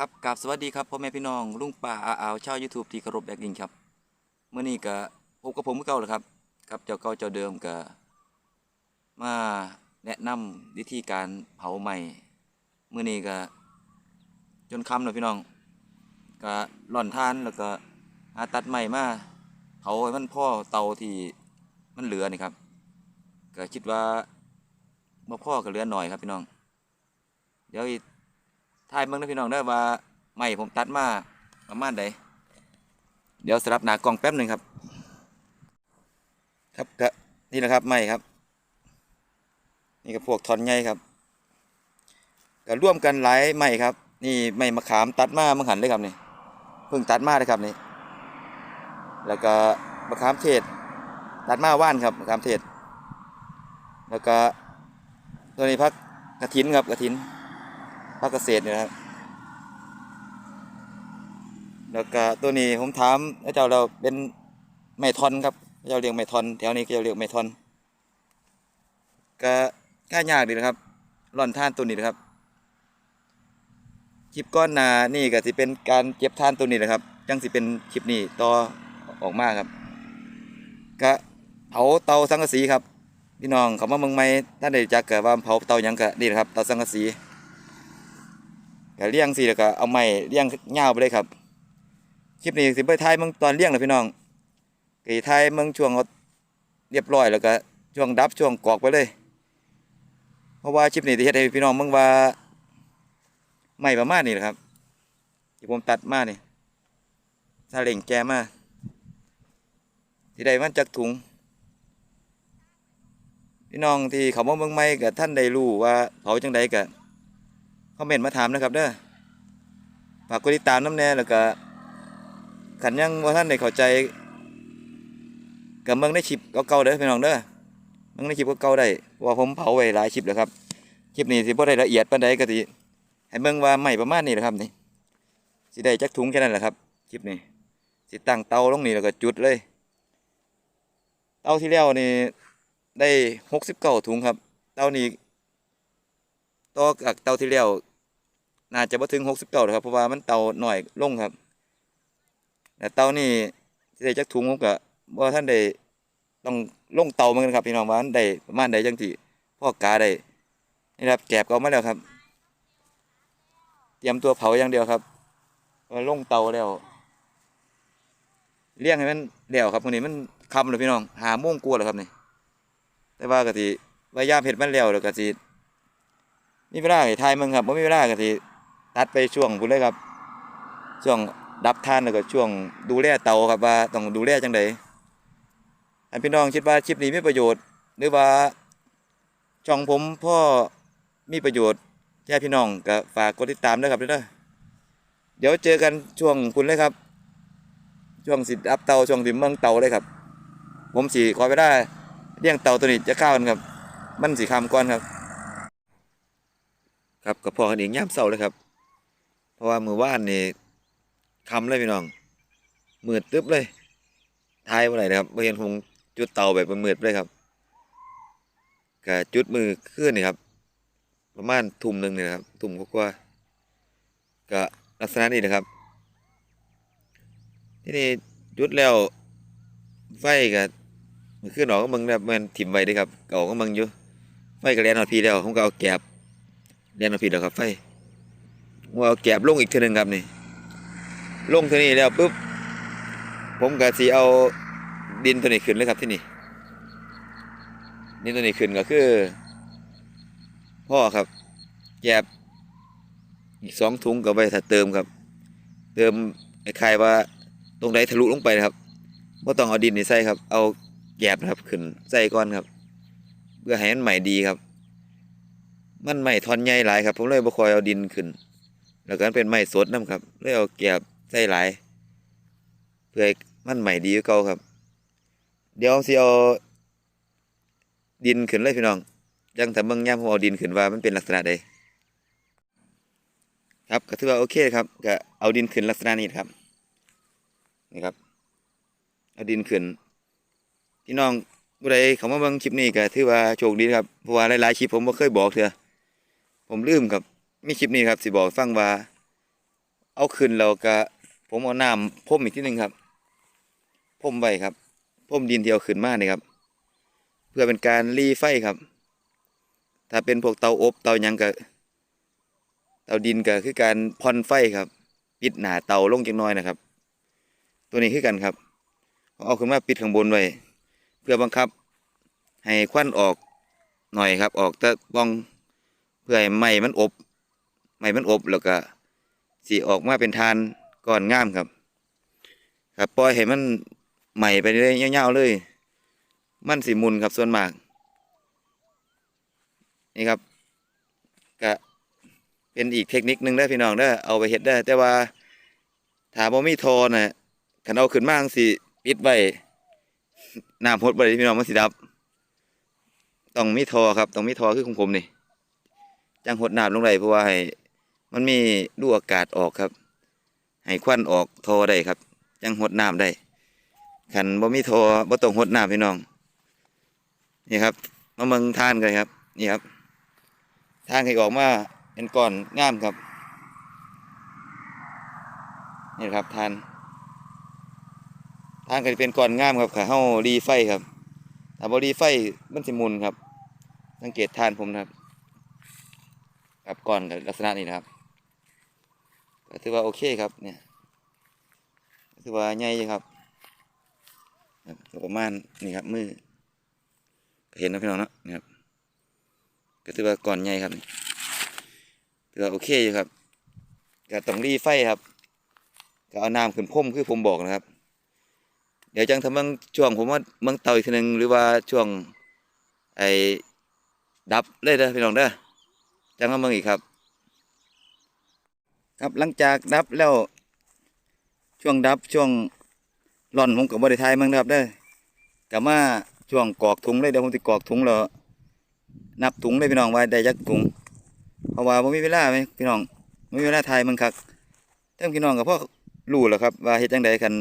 ครับกราบสวัสดีครับพ่อแม่พี่น้องลุงป่าอาอาวชาวยูทูบที่เคารพแบกดิงครับเมื่อนี้ก็พบกับผมคือเก่าแล้วครับกับเจ้าเก่าเจ้าเดิมก็มาแนะนำวิธีการเผาใหม่เมื่อนี้ก็จนค่ำแล้วพี่น้องก็หล่อนทานแล้วก็หาตัดใหม่มาเผาให้มันพ่อเตาที่มันเหลือนี่ครับก็คิดว่าบ่พ่อก็เหลือหน่อยครับพี่น้อง เดี๋ยว อีกทายเมืองนะพี่น้องได้อว่าไม่ผมตัดมาประมาณใดเดี๋ยวสลับหนากล้องแป๊บหนึ่งครับ ครับก็นี่นะครับไม่ครับ นี่ก็พวกทอนใหญ่ครับก็ร่วมกันหลายไม้ครับ นี่ไม้มะขามตัดมามื่อหันเลยครับนี่เพิ่งตัดมาเลยครับนี่แล้วก็มะขามเทศตัดมาว่านครับมะขามเทศแล้วก็ตัวนี้พักกระถินครับกระถิน ภาคเกษตรเนี่ยนะครับ แล้วก็ตัวนี้ผมถามพระเจ้าเราเป็นไม้ทอนครับเจ้าเรียกไม้ทอนแถวนี้ก็จะเรียกไม้ทอนก็ง่ายยากดีนะครับร่อนท่านตัวนี้นะครับคลิปก้อนหนานี่ก็สิเป็นการเก็บท่านตัวนี้นะครับจังสิเป็นคลิปนี้ต่อออกมาครับก็เผาเตาสังกะสีครับพี่น้องเขามาเมืองใหม่ท่านได้จักกับว่าเผาเตายังกะนี่นะครับเตาสังกะสี ก็เลี้ยงสิแล้วก็เอาไม้เลี้ยงยาไปเลยครับคลิปนี้สิไปถ่ายเมืองตอนเลี้ยงนะพี่น้องก็สิถ่ายเมืองช่วงเรียบร้อยแล้วก็ช่วงดับช่วงกอกไปเลย เพราะว่าคลิปนี้ที่เฮ็ดให้พี่น้องเมืองว่าไม้ประมาณนี้แหละครับที่ผมตัดมาเนี่ถ้าเล่งแกมาที่ได้มันจากถุง พี่น้องที่เขามาเมืองใหม่กับท่านได้รู้ว่าเผาจังใดกับ คอมเมนต์มาถามนะครับเด้อฝากกดติดตามน้ำแน่แล้วก็ขันยังว่าท่านได้เข้าใจกับเมืองในคลิปเก่าๆเด้อพี่น้องเด้อเมืองในคลิปเก่าๆได้ว่าผมเผาไว้หลายคลิปแล้วครับคลิปนี้สิบ่ได้ละเอียดปานใดก็สิให้เบิ่งว่าใหม่ประมาณนี้แหละครับนี่สิได้จักถุงแค่นั้นแหละครับคลิปนี้สิตั้งเตาลงนี่แล้วก็จุดเลย เตาที่แล้วนี่ได้69ถุงครับ เตานี้ ต่อจากเตาที่แล้วน่าจะบ่ถึงหกสิบเก้าครับเพราะว่ามันเตาหน่อยลงครับแต่เตานี่ที่ได้จักถุงผมก็บ่ท่านได้ต้องลงเตาเหมือนกันครับพี่น้องว่ามันได้ประมาณใดจังที่พ่อกาได้นี่ครับแกบก็มาแล้วครับ เตรียมตัวเผาอย่างเดียวครับพอลงเตาแล้วเลี้ยงให้มันแล้วครับมื้อนี้มันคำแล้วพี่น้องหาโมงกว่าแล้วครับนี่แต่ว่าก็สิพยายามเฮ็ดมันแล้วแล้วก็สิ มีเวลาให้ทายมึงครับบ่มีเวลาก็สิตัดไปช่วงพุ่นเลยครับ ช่วงดับท่านแล้วก็ช่วงดูแลเตาครับว่าต้องดูแลจังไดอันพี่น้องคิดว่าคลิปนี้มีประโยชน์ หรือว่าช่องผมพ่อมีประโยชน์แค่พี่น้องก็ฝากกดติดตามด้วยครับเด้อเดี๋ยวเจอกันช่วงพุ่นเลยครับ ช่วงสิดับเตาช่วงสิเมืองเตาเลยครับ ผมสิขอไปได้เลี้ยงเตาตัวนี้จะเข้ากันครับ มันสิคำก่อนครับ ครับกับพ่อกันเองย่ามเศร้าเลยครับ เพราะว่ามือว่านนี่คำเลยพี่น้องมืดตึ๊บเลยทายเมื่อไรนะครับเมื่อเห็นคงจุดเตาแบบมืดเลยครับกับจุดมือขึ้นนี่ครับประมาณทุ่มหนึ่งนี่นะครับทุ่มกว่าๆก็ลักษณะนี้นะครับ ที่นี่จุดแล้วไฟกับมือขึ้นออกก็มึงแบบมันถิ่มไว้เด้ครับ เก่าก็มึงอยู่ไฟก็แลนหอดพีแล้วผมก็เอาแกบ เรียนมาผิดแล้วครับไฟว่าเอาแกบลงอีกทีหนึ่งครับนี่ ลงทีนี้แล้วปุ๊บผมก็สีเอาดินตัวนี้ขึ้นเลยครับที่นี่ดินตัวนี้ขึ้นก็คือ พ่อครับแกบอีกสองถุงก็ไปถ้าเติมครับ เติมคล้ายว่าตรงไหนทะลุลงไปนะครับว่าต้องเอาดินนี่ใส่ครับ เอาแกบนะครับขึ้นใส่ก่อนครับ เพื่อให้มันใหม่ดีครับ มันไม้ท่อนใหญ่หลายครับ ผมเลยบ่คอยเอาดินขึ้น แล้วก็เป็นไม้สดนํครับเลยเอาแกบใส่หลาย เพื่อให้มันใหม่ดีกว่าเก่าครับ เดี๋ยวสิเอาดินขึ้นเลยพี่น้องยังแต่เบิ่งยามผมเอาดินขึ้นว่ามันเป็นลักษณะใดครับก็ถือว่าโอเคครับก็เอาดินขึ้นลักษณะนี้ครับนี่ครับเอาดินขึ้นพี่น้องผู้ใดเขามาเบิ่งคลิปนี้ก็ถือว่าโชคดีครับเพราะว่าหลายๆคลิปผมบ่เคยบอกเถอะ ผมลืมครับมีคลิปนี้ครับสิบอกให้ฟังว่า เอาขึ้นแล้วก็ผมเอาน้ำพ่มอีกที่หนึ่งครับพ่มไว้ครับพ่มดินที่เอาขึ้นมานี่ครับ เพื่อเป็นการรีไฟครับ ถ้าเป็นพวกเตาอบเตายังก็เตาดินก็คือการพ่อนไฟครับ ปิดหนาเตาลงจังน้อยนะครับ ตัวนี้คือกันครับเอาขึ้นมาปิดข้างบนไว้เพื่อบังคับ ให้ควันออกหน่อยครับ ออกแต่บ้อง เพื่อให้ไหม้มันอบไหม้มันอบแล้วก็สีออกมาเป็นทานก้อนงามครับ ครับปล่อยให้มันไหม้ไปเรื่อยๆยาวๆเลย มันสิมุนครับส่วนมากนี่ครับก็เป็นอีกเทคนิคนึงได้พี่น้องได้เอาไปเฮ็ดได้ แต่ว่าถ้าบ่มีทอน่ะคันเอาขึ้นมาจั่งสิปิดไว้น้ำพดบ่ได้พี่น้องมันสิดับ ต้องมีทอครับ ต้องมีทอคือของผมนี่ จังหดน้ำลงได้เพราะว่าให้มันมีรูอากาศออกครับ ให้ควันออกทอได้ครับ จังหดน้ำได้ขันบ่มีทอบ่ต้องหดน้ำพี่น้อง นี่ครับมาเมืองทานกันครับ นี่ครับทานให้ออกมาเป็นก้อนงามครับ นี่ครับทานทานก็จะเป็นก้อนงามครับขาเฮารีไฟครับถ้าบรีไฟมันสิมุนครับ สังเกตทานผมนะครับ ครับก่อนลักษณะนี้นะครับก็ถือว่าโอเคครับเนี่ยก็ถือว่าใหญ่อยู่ครับประมาณนี่ครับมือเห็นนะพี่น้องเนาะนี่ครับก็ถือว่าก่อนใหญ่ครับถือว่าโอเคอยู่ครับก็ต้องรีไฟครับก็เอาน้ำขึ้นพ่มคือผมบอกนะครับ เดี๋ยวจังทำเมืองช่วงผมว่าเมืองเตาอีกทีหนึ่งหรือว่าช่วงไอ้ดับเลยเด้อพี่น้องเด้อ จังมาเมืองอีกครับ ครับหลังจากดับแล้ว ช่วงดับช่วงร่อนผมกับบริทายเมืองครับเด้กลับมาช่วงกอกถุงเลยเดี๋ยวผมจะกอกถุงแล้วนับถุงเลยพี่น้องว่าได้จักถุงเพราะว่าผมมีเวลาไหมพี่น้องไม่มีเวลาไทยเมืองคักทั้งพี่น้องกับพ่อรู้แหล้วครับ ว่าเฮ็ดจังใดกัน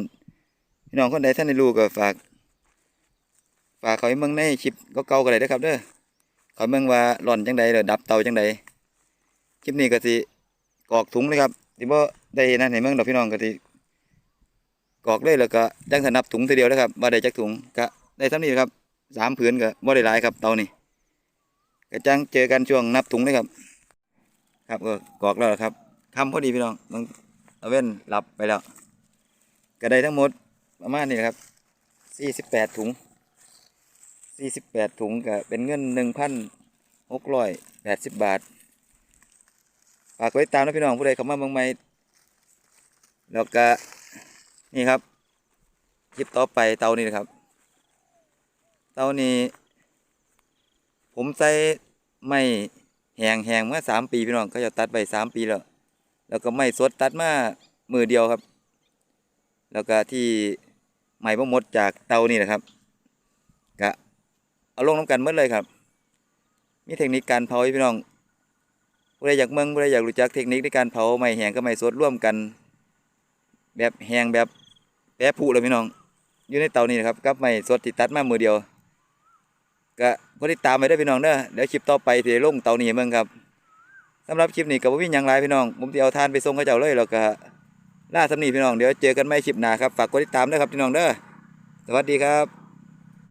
พี่น้องคนใดท่านได้รู้ก็ฝาก ฝากเขาให้เมืองในคลิปเก่าก็ได้เด้ครับเด้อขอยเมืองว่าร่อนจังใดหรือดับเตาจังใด คลิปนี้ก็สิกรอกถุงเลยครับที่บ่ได้นั่นให้เมืองดอกพี่น้องก็สิกรอกเลยแล้วก็จังสนับถุงทีเดียวนะครับบ่ได้จักถุงก็ได้ซ้ำนี้ครับสามผืนก็บ่ได้หลายครับเตานี่ก็จังเจอกันช่วงนับถุงเลยครับ ครับก็กรอกแล้วครับคำพอดีพี่น้องต้องเอาเว้นหลับไปแล้ว ก็ได้ทั้งหมดประมาณนี้ครับสี่สิบแปดถุงสี่สิบแปดถุงก็เป็นเงินหนึ่งพันหกร้อยแปดสิบบาท ฝากไว้ตามนะพี่น้องผู้ใดเข้ามาเมืองใหม่แล้วก็นี่ครับคลิปต่อไปเตานี่นะครับ เตานี้ ผมใส่ไม้แหงแหงเมาสามปีพี่น้องก็จะตัดไปสามปีแล้ว แล้วก็ไม้สดตัดมามือเดียวครับ แล้วก็ที่ไม้บ่หมดจากเตานี่นะครับก็เอาลงน้ำกันหมดเลยครับ มีเทคนิคการเผาพี่น้อง ผู้ใดอยากเมืองผู้ใดอยากรู้จักเทคนิคในการเผาไม้แห้งกับไม้สดร่วมกัน แบบแห้งแบบแปรผุเลยพี่น้อง อยู่ในเตานี่นะครับกับไม้สดที่ตัดมามือเดียวก็กดติดตามไปได้พี่น้องเด้อเดี๋ยวคลิปต่อไปที่ลงเตานี่เมืองครับสำหรับคลิปนี้ก็บ่มีหยังหลายพี่น้อง ผมสิเอาทานไปส่งเขาเจ้าเลยแล้วก็ล่าสำนีพี่น้องเดี๋ยวเจอกันใหม่คลิปหน้าครับฝากกดติดตามด้วยครับพี่น้องเด้อสวัสดีครับ